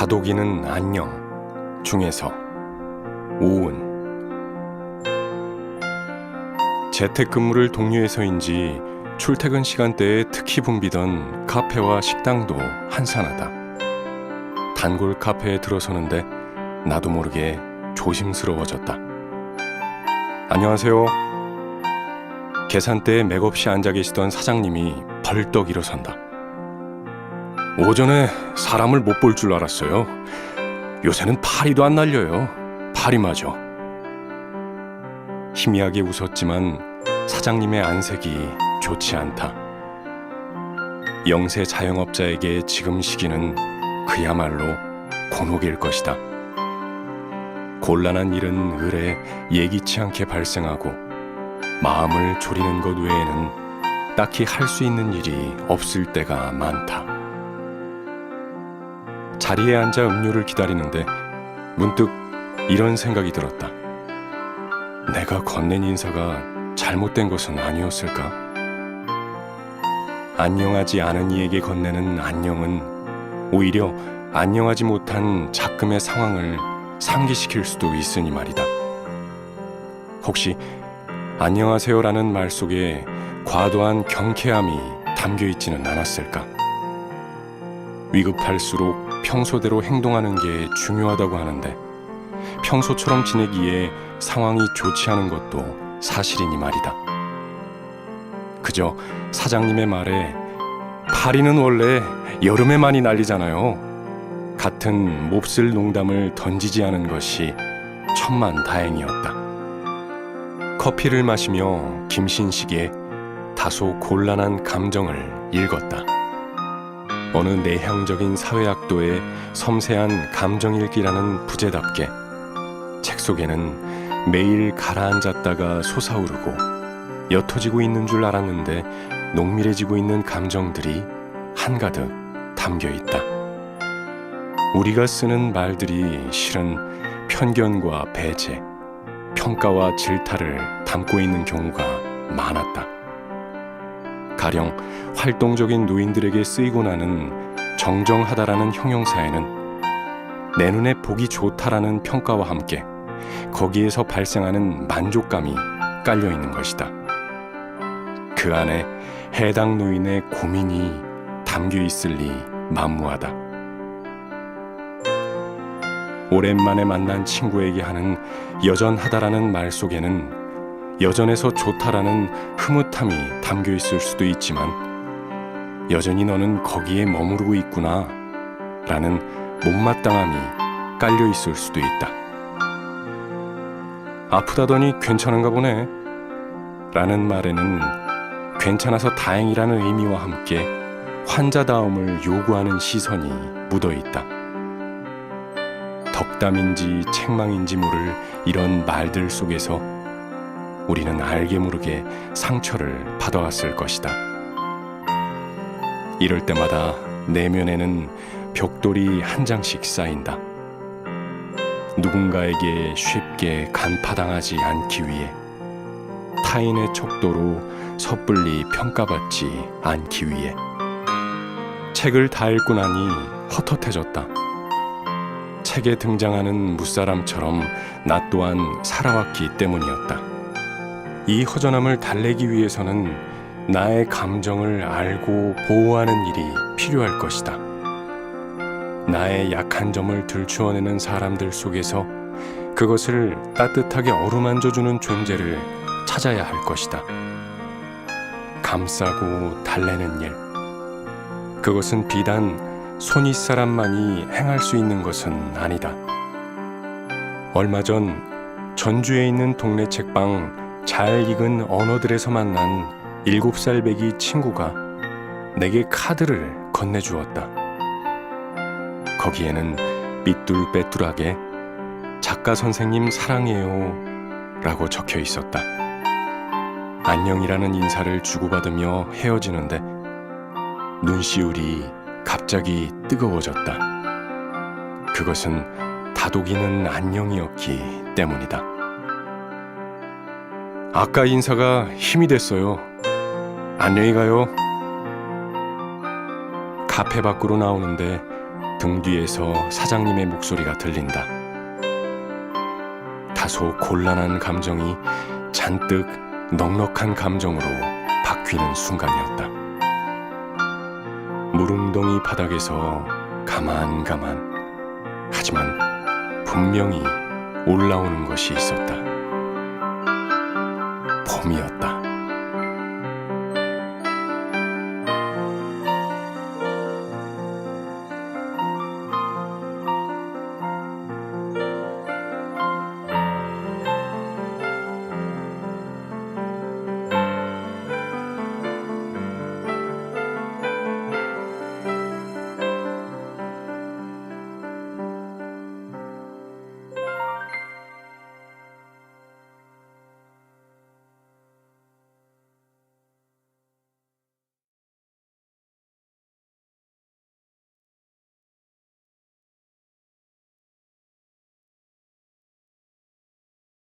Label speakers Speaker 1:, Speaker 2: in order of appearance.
Speaker 1: 다독이는 안녕 중에서 오은 재택근무를 독려해서인지 출퇴근 시간대에 특히 붐비던 카페와 식당도 한산하다. 단골 카페에 들어서는데 나도 모르게 조심스러워졌다. 안녕하세요. 계산대에 맥없이 앉아 계시던 사장님이 벌떡 일어선다. 오전에 사람을 못 볼 줄 알았어요. 요새는 파리도 안 날려요. 파리마저. 희미하게 웃었지만 사장님의 안색이 좋지 않다. 영세 자영업자에게 지금 시기는 그야말로 곤혹일 것이다. 곤란한 일은 의뢰 예기치 않게 발생하고 마음을 졸이는 것 외에는 딱히 할 수 있는 일이 없을 때가 많다. 자리에 앉아 음료를 기다리는데 문득 이런 생각이 들었다. 내가 건넨 인사가 잘못된 것은 아니었을까? 안녕하지 않은 이에게 건네는 안녕은 오히려 안녕하지 못한 작금의 상황을 상기시킬 수도 있으니 말이다. 혹시 안녕하세요라는 말 속에 과도한 경쾌함이 담겨 있지는 않았을까? 위급할수록 평소대로 행동하는 게 중요하다고 하는데 평소처럼 지내기에 상황이 좋지 않은 것도 사실이니 말이다. 그저 사장님의 말에 파리는 원래 여름에 많이 날리잖아요. 같은 몹쓸 농담을 던지지 않은 것이 천만 다행이었다. 커피를 마시며 김신식의 다소 곤란한 감정을 읽었다. 어느 내향적인 사회학도의 섬세한 감정일기라는 부제답게 책 속에는 매일 가라앉았다가 솟아오르고 옅어지고 있는 줄 알았는데 농밀해지고 있는 감정들이 한가득 담겨 있다. 우리가 쓰는 말들이 실은 편견과 배제, 평가와 질타를 담고 있는 경우가 많았다. 가령 활동적인 노인들에게 쓰이고 나는 정정하다라는 형용사에는 내 눈에 보기 좋다라는 평가와 함께 거기에서 발생하는 만족감이 깔려 있는 것이다. 그 안에 해당 노인의 고민이 담겨 있을 리 만무하다. 오랜만에 만난 친구에게 하는 여전하다라는 말 속에는 여전해서 좋다라는 흐뭇함이 담겨 있을 수도 있지만 여전히 너는 거기에 머무르고 있구나 라는 못마땅함이 깔려 있을 수도 있다. 아프다더니 괜찮은가 보네 라는 말에는 괜찮아서 다행이라는 의미와 함께 환자다움을 요구하는 시선이 묻어 있다. 덕담인지 책망인지 모를 이런 말들 속에서 우리는 알게 모르게 상처를 받아왔을 것이다. 이럴 때마다 내면에는 벽돌이 한 장씩 쌓인다. 누군가에게 쉽게 간파당하지 않기 위해 타인의 척도로 섣불리 평가받지 않기 위해 책을 다 읽고 나니 헛헛해졌다. 책에 등장하는 무사람처럼 나 또한 살아왔기 때문이었다. 이 허전함을 달래기 위해서는 나의 감정을 알고 보호하는 일이 필요할 것이다. 나의 약한 점을 들추어내는 사람들 속에서 그것을 따뜻하게 어루만져주는 존재를 찾아야 할 것이다. 감싸고 달래는 일. 그것은 비단 손윗 사람만이 행할 수 있는 것은 아니다. 얼마 전 전주에 있는 동네 책방 잘 익은 언어들에서 만난 일곱 살 배기 친구가 내게 카드를 건네주었다. 거기에는 삐뚤빼뚤하게 작가 선생님 사랑해요 라고 적혀 있었다. 안녕이라는 인사를 주고받으며 헤어지는데 눈시울이 갑자기 뜨거워졌다. 그것은 다독이는 안녕이었기 때문이다. 아까 인사가 힘이 됐어요. 안녕히 가요. 카페 밖으로 나오는데 등 뒤에서 사장님의 목소리가 들린다. 다소 곤란한 감정이 잔뜩 넉넉한 감정으로 바뀌는 순간이었다. 무릉덩이 바닥에서 가만 가만 하지만 분명히 올라오는 것이 있었다. 섬이었다.